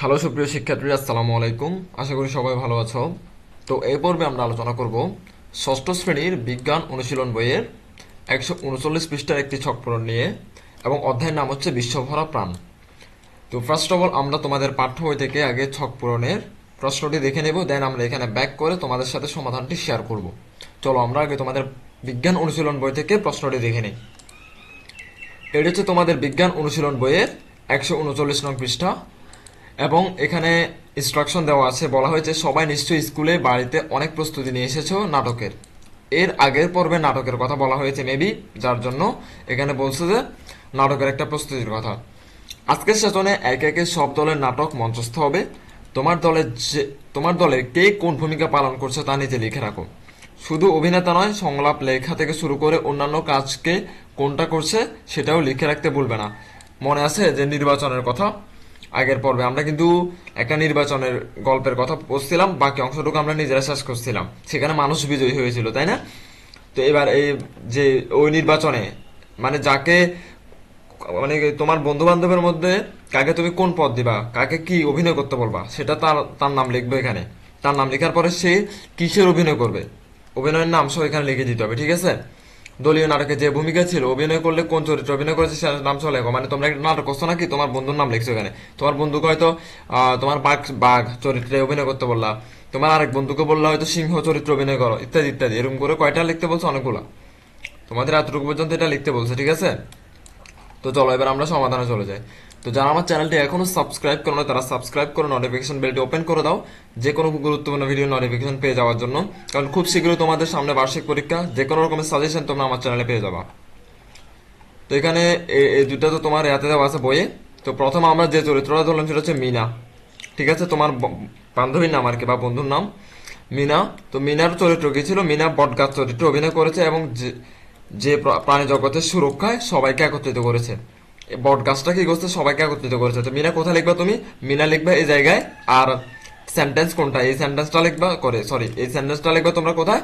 Hello সুপ্রিয় শিক্ষার্থী আসসালামু আলাইকুম। আশা করি সবাই ভালো আছো। তো এই পর্বে আমরা আলোচনা করব ষষ্ঠ শ্রেণির বিজ্ঞান অনুশীলন বইয়ের একশো উনচল্লিশ পৃষ্ঠার একটি ছকপূরণ নিয়ে, এবং অধ্যায়ের নাম হচ্ছে বিশ্বভরা প্রাণ। তো ফার্স্ট অফ অল আমরা তোমাদের পাঠ্য বই থেকে আগে ছক পূরণের প্রশ্নটি দেখে নেব দেন আমরা এখানে ব্যাক করে তোমাদের সাথে সমাধানটি শেয়ার করব। চলো আমরা আগে তোমাদের বিজ্ঞান অনুশীলন বই থেকে প্রশ্নটি দেখে নিই। এটি হচ্ছে তোমাদের বিজ্ঞান অনুশীলন বইয়ের একশো উনচল্লিশ নং পৃষ্ঠা। এবং এখানে ইনস্ট্রাকশন দেওয়া আছে, বলা হয়েছে, সবাই নিশ্চয়ই স্কুলে বাড়িতে অনেক প্রস্তুতি নিয়ে এসেছ নাটকের। এর আগের পর্বে নাটকের কথা বলা হয়েছে মেবি যার জন্য এখানে বলছে যে, নাটকের একটা প্রস্তুতির কথা। আজকের সেশনে একে একে সব দলের নাটক মঞ্চস্থ হবে। তোমার দলের যে, তোমার দলের কে কোন ভূমিকা পালন করছে তা নিজে লিখে রাখো। শুধু অভিনেতা নয়, সংলাপ, লেখা থেকে শুরু করে অন্যান্য কাজকে কোনটা করছে সেটাও লিখে রাখতে ভুলবে না। মনে আছে যে নির্বাচনের কথা? আগের পর্বে। আমরা কিন্তু একটা নির্বাচনের গল্পের কথা পড়ছিলাম, বাকি অংশটুকু আমরা নিজেরা শেষ করছিলাম। সেখানে মানুষ বিজয়ী হয়েছিল, তাই না? তো এবার এই যে ওই নির্বাচনে মানে যাকে মানে তোমার বন্ধু বান্ধবের মধ্যে কাকে তুমি কোন পদ দিবা, কাকে কি অভিনয় করতে বলবা, সেটা তার তার নাম লিখবে এখানে। তার নাম লেখার পরে সে কিসের অভিনয় করবে? অভিনয়ের নাম সহ এখানে লিখে দিতে হবে, ঠিক আছে? দলীয় নাটকে যে ভূমিকা ছিল, অভিনয় করলে কোন চরিত্র অভিনয় করেছে সেটার নাম চলে লেখো মানে তোমরা একটা নাটক করছ নাকি? তোমার বন্ধুর নাম লিখছো এখানে। তোমার বন্ধুকে হয়তো তোমার বাঘ বাঘ চরিত্রে অভিনয় করতে বললা। তোমার আরেক বন্ধুকে বললা হয়তো সিংহ চরিত্র অভিনয় করো, ইত্যাদি ইত্যাদি। এরকম করে কয়টা লিখতে বলছো? অনেকগুলো। তোমাদের এতটুকু পর্যন্ত এটা লিখতে বলছে, ঠিক আছে? তো চলো, এবার আমরা সমাধানে চলে যাই। তো যারা আমার চ্যানেলটি এখনও সাবস্ক্রাইব করো না, তারা সাবস্ক্রাইব করে নোটিফিকেশন বেলটি ওপেন করে দাও যে কোনো গুরুত্বপূর্ণ ভিডিও নোটিফিকেশন পেয়ে যাওয়ার জন্য। কারণ খুব শীঘ্রই তোমাদের সামনে বার্ষিক পরীক্ষা যে কোনো রকমের সাজেশন তোমরা আমার চ্যানেলে পেয়ে যাবা। তো এখানে এই দুটা তো তোমার এতে দেওয়া আছে বইয়ে। তো প্রথম আমরা যে চরিত্রটা ধরলাম সেটা হচ্ছে মিনা। ঠিক আছে? তোমার বান্ধবীর নাম আর কি, বা বন্ধুর নাম। মিনা। তো মিনার চরিত্র কি ছিল? মিনা বটগাছ চরিত্র অভিনয় করেছে এবং যে- প্রাণী জগতের সুরক্ষায় সবাইকে একত্রিত করেছে। বট গাছটা কি করছে সবাইকে একত্রিত করেছে। তো মিনা কোথায় লিখবা তুমি? মিনা লিখবা এই জায়গায়। আর সেন্টেন্স কোনটা? এই সেন্টেন্সটা লিখবা করে সরি এই সেন্টেন্সটা লিখবা তোমরা কোথায়?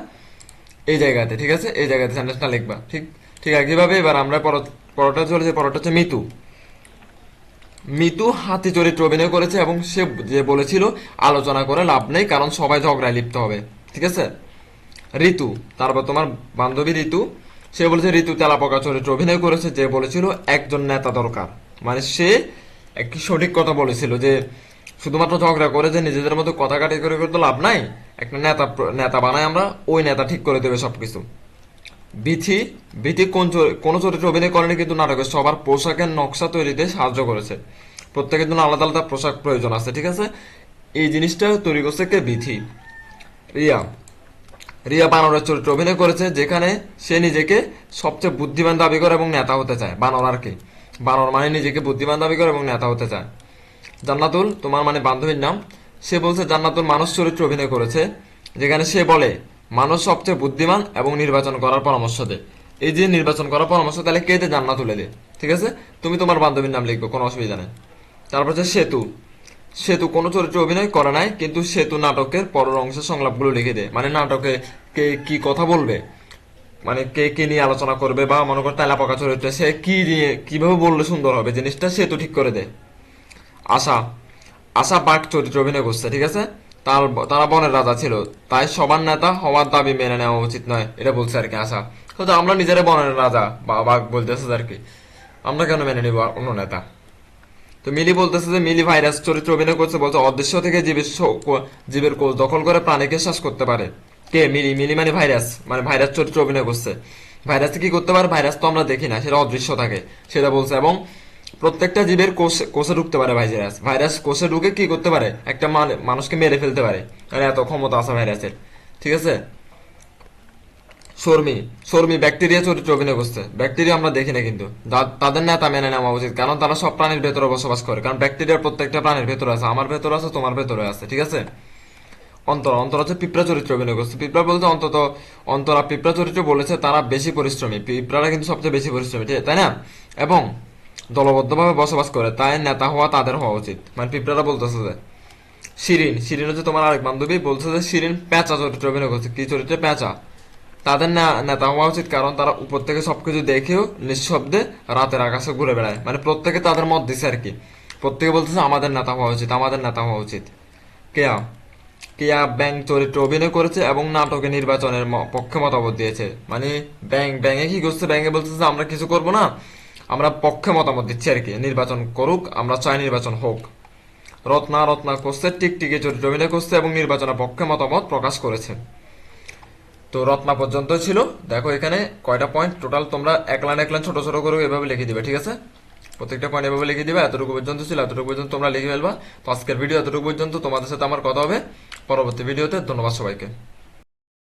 এই জায়গাতে, ঠিক আছে? এই জায়গাতে সেন্টেন্সটা লিখবা। ঠিক ঠিক একইভাবে এবার আমরা পর- পরটা চলে যে পরটা হচ্ছে মিতু। মিতু হাতি চরিত্র অভিনয় করেছে এবং সে যে বলেছিল, আলোচনা করে লাভ নেই, কারণ সবাই ঝগড়ায় লিপ্ত হবে। ঠিক আছে? ঋতু, তারপর তোমার বান্ধবী ঋতু। সে বলেছে, ঋতু তেলাপোকা চরিত্র অভিনয় করেছে যে বলেছিল, একজন নেতা দরকার। মানে সে একটি সঠিক কথা বলেছিল যে, শুধুমাত্র ঝগড়া করে যে নিজেদের মধ্যে কথা কাটি করে করে তো লাভ নাই, একটা নেতা নেতা বানাই আমরা, ওই নেতা ঠিক করে দেবে সবকিছু। বিথি বিথি কোন কোন চরিত্রে অভিনয় করেনি কিন্তু নাটকে সবার পোশাকের নকশা তৈরিতে সাহায্য করেছে। প্রত্যেকের জন্য আলাদা আলাদা পোশাক প্রয়োজন আছে, ঠিক আছে? এই জিনিসটা তৈরি করছে কে? বিথি। রিয়া রিয়া বানরের চরিত্রে অভিনয় করেছে, যেখানে সে নিজেকে সবচেয়ে বুদ্ধিমান দাবি করে এবং নেতা হতে চায়, বানর আর কি। বানর মানে নিজেকে বুদ্ধিমান দাবি করে এবং নেতা হতে চায়। জান্নাতুল, তোমার মানে বান্ধবীর নাম। সে বলছে, জান্নাতুল মানুষ চরিত্রে অভিনয় করেছে, যেখানে সে বলে, মানুষ সবচেয়ে বুদ্ধিমান এবং নির্বাচন করার পরামর্শ দেয় এই যে নির্বাচন করার পরামর্শ, তাহলে কে দে জান্নাতুলে দে ঠিক আছে? তুমি তোমার বান্ধবীর নাম লিখবে, কোনো অসুবিধা নেই। তারপর হচ্ছে সেতু। সেতু কোনো চরিত্রে অভিনয় করে নাই, কিন্তু সেতু নাটকের পরের অংশের সংলাপগুলো লিখে দেয়। মানে নাটকে কে কি কথা বলবে? মানে কে কে নিয়ে আলোচনা করবে বা মনে কর তেলাপোকা চরিত্রে সে কি নিয়ে কীভাবে বললে সুন্দর হবে? জিনিসটা সেতু ঠিক করে দেয়। আশা আশা বাঘ চরিত্রে অভিনয় করছে, ঠিক আছে? তার, তারা বনের রাজা ছিল, তাই সবার নেতা হওয়ার দাবি মেনে নেওয়া উচিত নয়, এটা বলছে আর কি আশা। তো আমরা নিজেরা বনের রাজা বা বাঘ বলতেছে আর কি। আমরা কেন মেনে নিব অন্য নেতা? তো মিলি বলতেছে যে মিলি ভাইরাস চরিত্র অভিনয় করছে বলছে, অদৃশ্য থেকে জীবের জীবের কোষ দখল করে প্রাণীকে শ্বাস করতে পারে। কে? মিলি। মিলি মানে ভাইরাস। মানে ভাইরাস চরিত্র অভিনয় করছে। ভাইরাস কি করতে পারে? ভাইরাস তো আমরা দেখি না, সেটা অদৃশ্য থাকে, সেটা বলছে। এবং প্রত্যেকটা জীবের কোষে কোষে ঢুকতে পারে ভাইরাস। ভাইরাস কোষে ঢুকে কি করতে পারে? একটা মানে- মানুষকে মেরে ফেলতে পারে। এত ক্ষমতা আছে ভাইরাসের। ঠিক আছে? শর্মী শর্মী ব্যাকটেরিয়া চরিত্র অভিনয় করছে। ব্যাকটেরিয়া আমরা দেখি না কিন্তু। তাদের নেতা মেনে নেওয়া উচিত, কারণ তারা সব প্রাণীর ভেতরে বসবাস করে। কারণ ব্যাকটেরিয়ার প্রত্যেকটা প্রাণীর ভেতরে আছে, আমার ভেতরে আছে, তোমার ভেতরে আছে, ঠিক আছে? অন্তর অন্তর হচ্ছে পিঁপড়া চরিত্র অভিনয় করছে। পিঁপড়া বলতে অন্তত, অন্তরা পিঁপড়া চরিত্র বলেছে, তারা বেশি পরিশ্রমী। পিঁপড়ারা কিন্তু সবচেয়ে বেশি পরিশ্রমী, ঠিক- তাই না? এবং দলবদ্ধভাবে বসবাস করে, তাই নেতা হওয়া তাদের হওয়া উচিত। মানে পিঁপড়ারা বলতেছে যে, শিরিন শিরিন হচ্ছে তোমার আরেক বান্ধবী, বলছে যে, শিরিন পেঁচা চরিত্র অভিনয় করছে। কি চরিত্রে? পেঁচা তাদের না- নেতা হওয়া উচিত। কারণ তারা উপর থেকে সবকিছু দেখেও নিঃশব্দে রাতের আকাশে ঘুরে বেড়ায়। মানে প্রত্যেকে তাদের মত দিছে আর কি। প্রত্যেকে বলতেছে, আমাদের নেতা হওয়া উচিত, আমাদের নেতা হওয়া উচিত। কেয়া কেয়া ব্যাংক চরিত্রে অভিনয় করেছে এবং নাটকে নির্বাচনের পক্ষে মতামত দিয়েছে। মানে ব্যাংক ব্যাংকে কি করছে? ব্যাংকে বলতেছে আমরা কিছু করব না, আমরা পক্ষে মতামত দিচ্ছি আর কি। নির্বাচন করুক, আমরা চাই নির্বাচন হোক। রত্না রত্না করছে, টিকটিকি চরিত্র অভিনয় করছে এবং নির্বাচনের পক্ষে মতামত প্রকাশ করেছে। তো রত্না পর্যন্ত ছিল। দেখো এখানে কয়টা পয়েন্ট টোটাল তোমরা এক লাইন এক লাইন ছোট ছোট করে এভাবে লিখে দিবে, ঠিক আছে? প্রত্যেকটা পয়েন্ট এভাবে লিখে দিবে, এতটুকু পর্যন্ত ছিল, এতটুকু পর্যন্ত তোমরা লিখে ফেলবা। তো আজকের ভিডিও এতটুকু পর্যন্ত তোমাদের সাথে আমার কথা হবে। পরবর্তী ভিডিওতে ধন্যবাদ সবাইকে।